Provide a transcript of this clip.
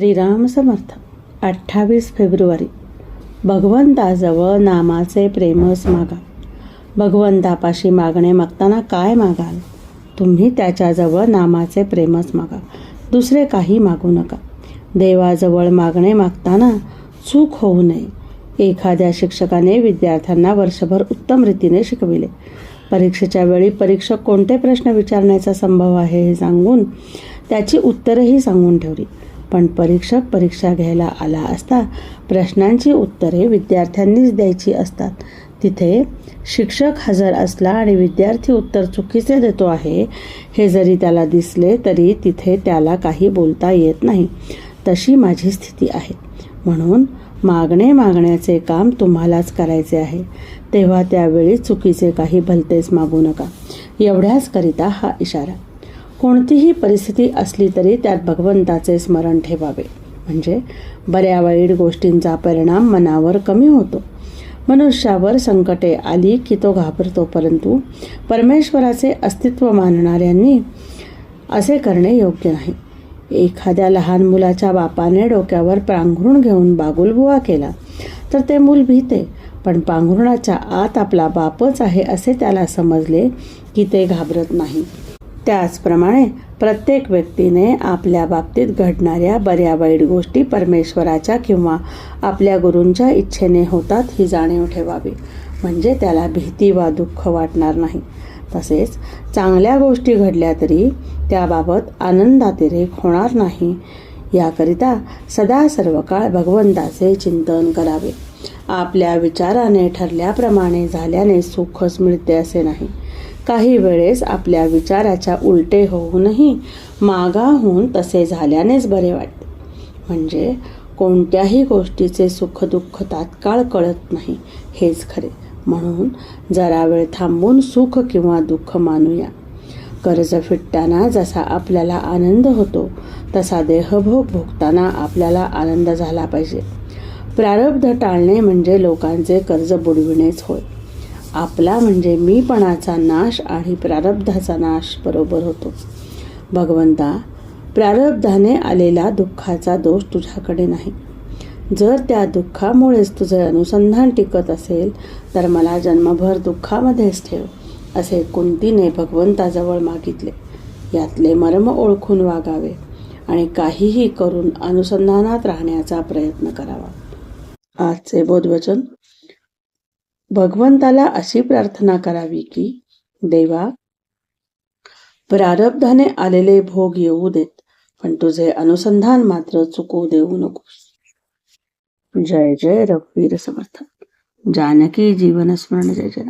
श्रीराम समर्थ अठ्ठावीस फेब्रुवारी. भगवंताजवळ नामाचे प्रेमच मागा भगवंतापाशी मागणे मागताना काय मागाल? तुम्ही त्याच्याजवळ नामाचे प्रेमच मागा दुसरे काही मागू नका. देवाजवळ मागणे मागताना चूक होऊ नये. एखाद्या शिक्षकाने विद्यार्थ्यांना वर्षभर उत्तम रीतीने शिकविले. परीक्षेच्या वेळी परीक्षक कोणते प्रश्न विचारण्याचा संभव आहे हे सांगून त्याची उत्तरही सांगून ठेवली. पण परीक्षक परीक्षा घ्यायला आला असता प्रश्नांची उत्तरे विद्यार्थ्यांनीच द्यायची असतात. तिथे शिक्षक हजर असला आणि विद्यार्थी उत्तर चुकीचे देतो आहे हे जरी त्याला दिसले तरी तिथे त्याला काही बोलता येत नाही. तशी माझी स्थिती आहे. म्हणून मागणे मागण्याचे काम तुम्हालाच करायचे आहे. तेव्हा त्यावेळी चुकीचे काही भलतेच मागू नका. एवढ्याच करिता हा इशारा. कोणतीही परिस्थिती असली तरी त्यात भगवंताचे स्मरण ठेवावे. म्हणजे बऱ्या वाईट गोष्टींचा परिणाम मनावर कमी होतो. मनुष्यावर संकटे आली की तो घाबरतो परंतु परमेश्वराचे अस्तित्व मानणाऱ्यांनी असे करणे योग्य नाही. एखाद्या लहान मुलाच्या बापाने डोक्यावर पांघरुण घेऊन बागुलबुवा केला तर ते मूल भीते. पण पांघरुणाच्या आत आपला बापच आहे असे त्याला समजले की ते घाबरत नाही. त्याचप्रमाणे प्रत्येक व्यक्तीने आपल्या बाबतीत घडणाऱ्या बऱ्या वाईट गोष्टी परमेश्वराच्या किंवा आपल्या गुरूंच्या इच्छेने होतात ही जाणीव ठेवावी. म्हणजे त्याला भीती वा दुःख वाटणार नाही. तसेच चांगल्या गोष्टी घडल्या तरी त्याबाबत आनंदातिरेक होणार नाही. याकरिता सदा सर्व काळ भगवंताचे चिंतन करावे. आपल्या विचाराने ठरल्याप्रमाणे झाल्याने सुखच मिळते असे नाही. काही वेळेस आपल्या विचाराच्या उलटे होऊनही मागाहून तसे झाल्यानेच बरे वाटते. म्हणजे कोणत्याही गोष्टीचे सुखदुःख तात्काळ कळत नाही हेच खरे. म्हणून जरा वेळ थांबून सुख किंवा दुःख मानूया. कर्ज फिटताना जसा आपल्याला आनंद होतो तसा देहभोग भोगताना आपल्याला आनंद झाला पाहिजे. प्रारब्ध टाळणे म्हणजे लोकांचे कर्ज बुडविणेच होय. आपला म्हणजे मीपणाचा नाश आणि प्रारब्धाचा नाश बरोबर होतो. भगवंता प्रारब्धाने आलेला दुःखाचा दोष तुझ्याकडे नाही. जर त्या दुःखामुळेच तुझे अनुसंधान टिकत असेल तर मला जन्मभर दुःखामध्येच ठेव. असे कुंतीने भगवंताजवळ मागितले. यातले मर्म ओळखून वागावे आणि काहीही करून अनुसंधानात राहण्याचा प्रयत्न करावा. आजचे बोधवचन. भगवंताला अशी प्रार्थना करावी की देवा प्रारब्धाने आलेले भोग येऊ देत पण तुझे अनुसंधान मात्र चुकू देऊ नकोस. जय जय रघुवीर समर्थ जानकी जीवन स्मरण जय जय